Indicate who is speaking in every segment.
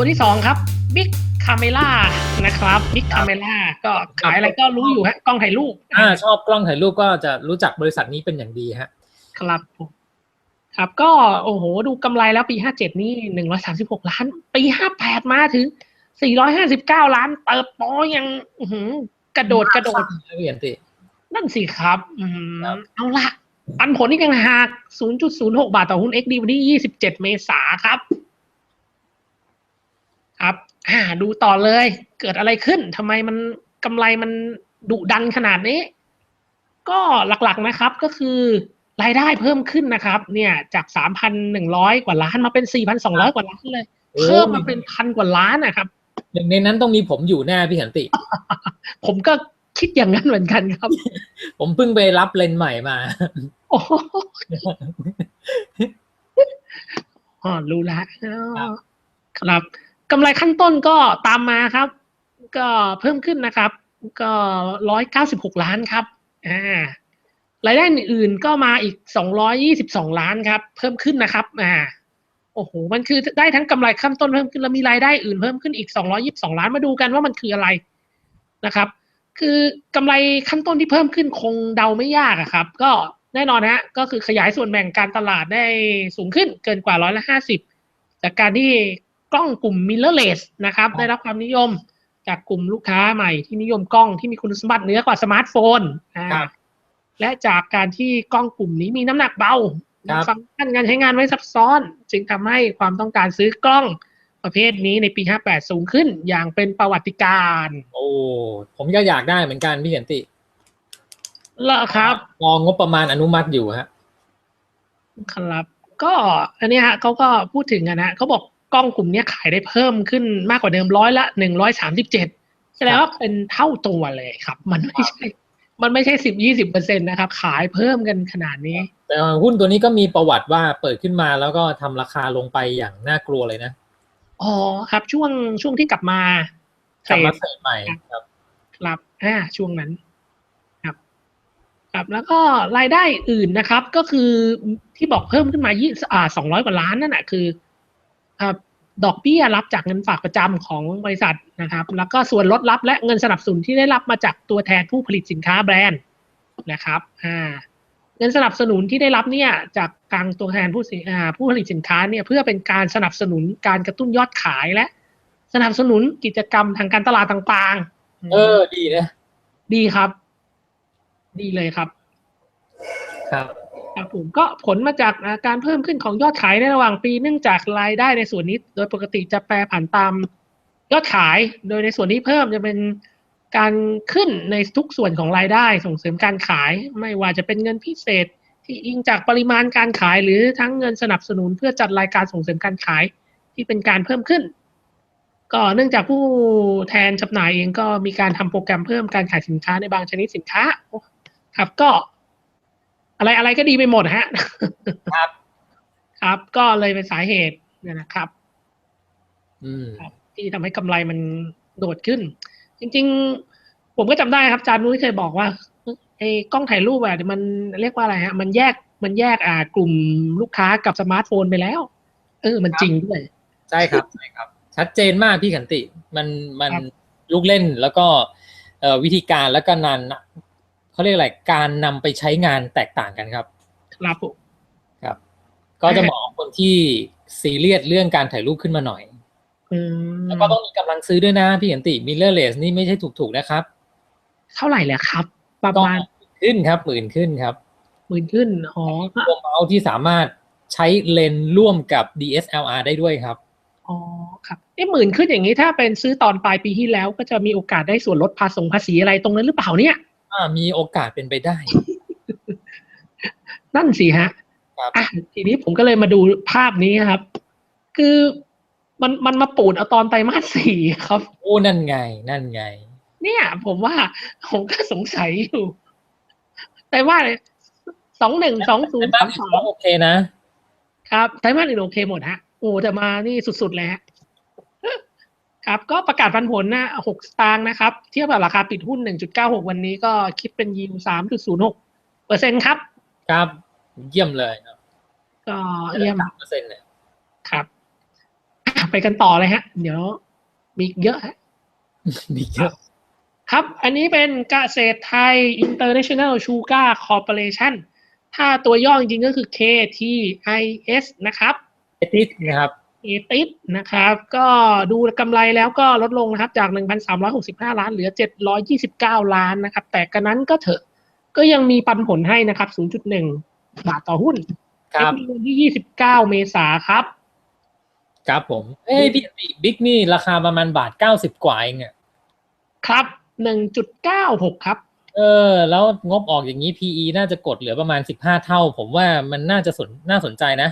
Speaker 1: ตัวที่สองครับบิ๊กคาเมล่านะครับบิ๊กคาเมล่าก็ขายอะไรก็รู้อยู่ฮะกล้องถ่ายรูป
Speaker 2: อ่าชอบกล้องถ่ายรูปก็จะรู้จักบริษัทนี้เป็นอย่างดีฮะ
Speaker 1: ครับผมครับก็โอ้โหดูกำไรแล้วปีห้าเจ็ดนี่หนึ่งร้อยสามสิบหกล้าน ปีห้าแปดมาถึงสี่ร้อยห้าสิบเก้าล้านเติบโตยังอื้อหือกระโดดกระโดด
Speaker 2: เรียนติ
Speaker 1: นั่นสิครับอืม
Speaker 2: ครับ
Speaker 1: เอาละปันผลนี่ยังหัก0.06 บาทต่อหุ้น XD วันที่ 27 เมษาครับครับ อ่าดูต่อเลย เกิดอะไรขึ้นทำไมมันกำไรมันดุดันขนาดนี้ ก็หลักๆนะครับก็คือรายได้เพิ่มขึ้นนะครับ เนี่ยจาก 3,100 กว่าล้านมาเป็น 4,200 กว่าล้านเลย เพิ่มมาเป็นพันกว่าล้านนะครับ
Speaker 2: หนึ่งในนั้นต้องมีผมอยู่แน่พี่ขันติ
Speaker 1: ผมก็คิดอย่างนั้นเหมือนกันครับ
Speaker 2: ผมเพิ่งไปรับเลนส์ใหม่มา
Speaker 1: โอ้โหอ๋อรู้ละอ๋อครับ กำไรขั้นต้นก็ตามมาครับ ก็เพิ่มขึ้นนะครับ ก็ร้อยเก้าสิบหกล้านครับอ่ารายได้อื่นก็มาอีกสองร้อยี่สิบสองล้านครับ เพิ่มขึ้นนะครับอ่าโอ้โหมันคือได้ทั้งกำไรขั้นต้นเพิ่มขึ้นแล้วมีรายได้อื่นเพิ่มขึ้นอีกสองร้อยิบสองล้านมาดูกันว่ามันคืออะไรนะครับ คือกำไรขั้นต้นที่เพิ่มขึ้นคงเดาไม่ยากครับ ก็แน่นอนฮะก็คือขยายส่วนแบ่งการตลาดได้สูงขึ้นเกินกว่าร้อยละห้าสิบจากการที่ กล้องกลุ่ม mirrorless นะครับได้รับความนิยมจากกลุ่มลูกค้าใหม่ที่นิยมกล้องที่มีคุณสมบัติเหนือกว่าสมาร์ทโฟนอ่า
Speaker 2: ครับ
Speaker 1: และจากการที่กล้องกลุ่มนี้มีน้ำหนักเบา
Speaker 2: ครับ
Speaker 1: ฟังก์ชันการใช้งานไม่ซับซ้อน จึงทำให้ความต้องการซื้อกล้องประเภทนี้ในปี 58 สูงขึ้นอย่างเป็นประวัติการณ์
Speaker 2: โอ้ ผมก็อยากได้เหมือนกันพี่ขันติ
Speaker 1: แล้วครับ
Speaker 2: รองงบประมาณอนุมัติอยู่ฮะ
Speaker 1: ครับ ก็อันเนี้ยฮะเขาก็พูดถึงอะนะเขาบอก กล้องกลุ่มเนี้ยขายได้เพิ่มขึ้นมากกว่าเดิมร้อยละหนึ่งร้อยสามสิบเจ็ดแสดงว่าเป็นเท่าตัวเลยครับ มันไม่ใช่ มันไม่ใช่สิบยี่สิบเปอร์เซ็นตนะครับ ขายเพิ่มกันขนาดนี้
Speaker 2: แต่หุ้นตัวนี้ก็มีประวัติว่าเปิดขึ้นมาแล้วก็ทำราคาลงไปอย่างน่ากลัวเลยนะ
Speaker 1: อ๋อครับ ช่วงช่วงที่กลับมาก
Speaker 2: ลับมา
Speaker 1: เทรด
Speaker 2: เทรดใหม่ครับ
Speaker 1: ครับอ่าช่วงนั้นครับครับแล้วก็รายได้อื่นนะครับ ก็คือที่บอกเพิ่มขึ้นมายี่อ่าสองร้อยกว่าล้านนั่นแหะคืออ่า ดอกเบี้ยรับจากเงินฝากประจำของบริษัทนะครับ แล้วก็ส่วนลดรับและเงินสนับสนุนที่ได้รับมาจากตัวแทนผู้ผลิตสินค้าแบรนด์นะครับอ่าเงินสนับสนุนที่ได้รับเนี่ยจากกลางตัวแทนผู้สินอ่าผู้ผลิตสินค้าเนี่ยเพื่อเป็นการสนับสนุนการกระตุ้นยอดขายและ สนับสนุนกิจกรรมทางการตลาดต่างๆ
Speaker 2: เออ ดีนะ
Speaker 1: ดีครับ ดีเลยครับ
Speaker 2: ครับ
Speaker 1: ครับผมก็ผลมาจากการเพิ่มขึ้นของยอดขายในระหว่างปีเนื่องจากรายได้ในส่วนนี้ โดยปกติจะแปรผันตามยอดขาย โดยในส่วนที่เพิ่มจะเป็นการขึ้นในทุกส่วนของรายได้ส่งเสริมการขาย ไม่ว่าจะเป็นเงินพิเศษ ที่อิงจากปริมาณการขาย หรือทั้งเงินสนับสนุนเพื่อจัดรายการส่งเสริมการขายที่เป็นการเพิ่มขึ้น ก็เนื่องจากผู้แทนจำหน่ายเองก็มีการทำโปรแกรมเพิ่มการขายสินค้าในบางชนิดสินค้า ครับก็ อะไรอะไรก็ดีไปหมดฮะ
Speaker 2: ครับ
Speaker 1: ครับก็เลยเป็นสาเหตุเนี่ยนะครับ
Speaker 2: อืม
Speaker 1: ครับ ที่ทำให้กำไรมันโดดขึ้น จริง ๆ ผมก็จำได้ครับอาจารย์นุ้ยเคยบอกว่าไอ้กล้องถ่ายรูปอะมันเรียกว่าอะไรฮะ มันแยกมันแยกอ่ากลุ่มลูกค้ากับสมาร์ทโฟนไปแล้ว เออ มันจริงด้วย
Speaker 2: ใช่ครับใช่ครับ ชัดเจนมากพี่ขันติ มันมัน
Speaker 1: ครับ
Speaker 2: ลูกเล่นแล้วก็เอ่อวิธีการแล้วก็นาน เขาเรียกอะไรการนำไปใช้งานแตกต่างกันครับ
Speaker 1: ครับผม
Speaker 2: ครับ ก็จะเหมาะกับคนที่ซีเรียสเรื่องการถ่ายรูปขึ้นมาหน่อย
Speaker 1: อืม
Speaker 2: แล้วก็ต้องมีกำลังซื้อด้วยนะพี่ขันติมิเลอร์เลสนี่ไม่ใช่ถูกๆนะครับ
Speaker 1: เท่าไหร่แหละครับ ประ
Speaker 2: ก็
Speaker 1: มาณ
Speaker 2: ขึ้นครับหมื่นขึ้นครับ
Speaker 1: หมื่นขึ้นอ๋อ
Speaker 2: ตัวเมาส์ที่สามารถใช้เลนส์ร่วมกับ DSLR ได้ด้วยครับ
Speaker 1: อ๋อครับเอ๊ะหมื่นขึ้นอย่างนี้ถ้าเป็นซื้อตอนปลายปีที่แล้วก็จะมีโอกาสได้ส่วนลดภาษงภาษีอะไรตรงนั้นหรือเปล่าเนี่ย
Speaker 2: อ่ามีโอกาสเป็นไปได้
Speaker 1: นั่นสิฮะ
Speaker 2: ครับ
Speaker 1: อะทีนี้ผมก็เลยมาดูภาพนี้ครับ คือมันมันมาปูดเอาตอนไตรมาสสี่ครับ
Speaker 2: โอ้นั่นไง นั่นไง
Speaker 1: เนี่ย ผมว่าผมก็สงสัยอยู่ แต่ว่าสองหนึ่งสองศูนย์
Speaker 2: บ้า
Speaker 1: สานมสาม
Speaker 2: โอเคนะ
Speaker 1: ครับไตรมาสอื่นโอเคหมดฮะโอ้แต่มานี่สุดๆเลยฮะ ครับก็ประกาศพันผลนะหกสตางค์นะครับ เทียบกับราคาปิดหุ้นหนึ่งจุดเก้าหกวันนี้ก็คิดเป็นยิวสามจุดศูนย์หกเปอร์เซ็นครับ
Speaker 2: ครับ เยี่ยมเลยครับ
Speaker 1: ก็เยี่ยม
Speaker 2: สามเปอร์เซ็นต์เนี่ย
Speaker 1: ครับอะไปกันต่อเลยฮะ เดี๋ยวมีอีกเยอะฮะ
Speaker 2: มีเยอะ
Speaker 1: ครับ อันนี้เป็นเกษตรไทย International Sugar Corporation ถ้าตัวย่อจริงๆก็คือ KTIS นะครับ
Speaker 2: เอติสนะครับ
Speaker 1: เอติสนะครับ ก็ดูกำไรแล้วก็ลดลงนะครับ จาก 1,365 ล้านเหลือ 729 ล้านนะครับ แต่กันนั้นก็เถอะ ก็ยังมีปันผลให้นะครับ 0.1 บาทต่อหุ้น
Speaker 2: ครับ
Speaker 1: ในวันที่ 29 เมษาครับ
Speaker 2: ครับผม เอ้ยพี่บิ๊กนี่ราคาประมาณบาทเก้าสิบกว่าเองอะ
Speaker 1: ครับ 1.96 ครับ
Speaker 2: เออ แล้วงบออกอย่างนี้ PE น่าจะกดเหลือประมาณสิบห้าเท่า ผมว่ามันน่าจะสนน่าสนใจนะ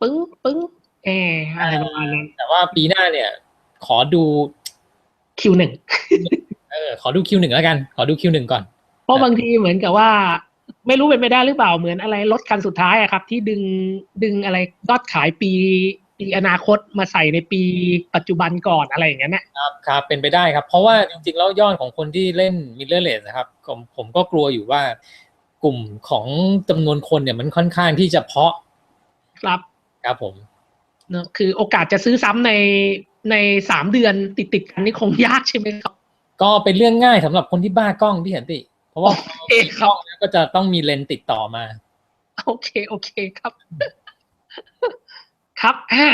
Speaker 1: ปึ้งปึ้ง แอร์อะไรประมาณนั้น
Speaker 2: แต่ว่าปีหน้าเนี่ย ขอดู
Speaker 1: Q1
Speaker 2: เออขอดู Q1 แล้วกัน ขอดู Q1 ก่อน
Speaker 1: เพราะบางทีเหมือนกับว่า ไม่รู้เป็นไปได้หรือเปล่าเหมือนอะไรรถคันสุดท้ายอะครับ ที่ดึงดึงอะไรยอดขายปีปีอนาคตมาใส่ในปีปัจจุบันก่อนอะไรอย่างเงี้ยนะครับ
Speaker 2: ครับเป็นไปได้ครับ เพราะว่าจริงๆแล้วยอดของคนที่เล่นมิลเลอร์เลสนะครับผมผมก็กลัวอยู่ว่ากลุ่มของจำนวนคนเนี่ยมันค่อนข้างที่จะเพาะ
Speaker 1: ครับ
Speaker 2: ครับผม
Speaker 1: เนอะคือโอกาสจะซื้อซ้ำในในสามเดือนติดติดๆกันนี่คงยากใช่ไหมครับ
Speaker 2: ก็เป็นเรื่องง่ายสำหรับคนที่บ้ากล้องพี่สันติเพราะว่า
Speaker 1: โอเคครับ
Speaker 2: กล้องแล้วก็จะต้องมีเลนส์ติดต่อมา
Speaker 1: โอเค โอเคครับ ครับอ่า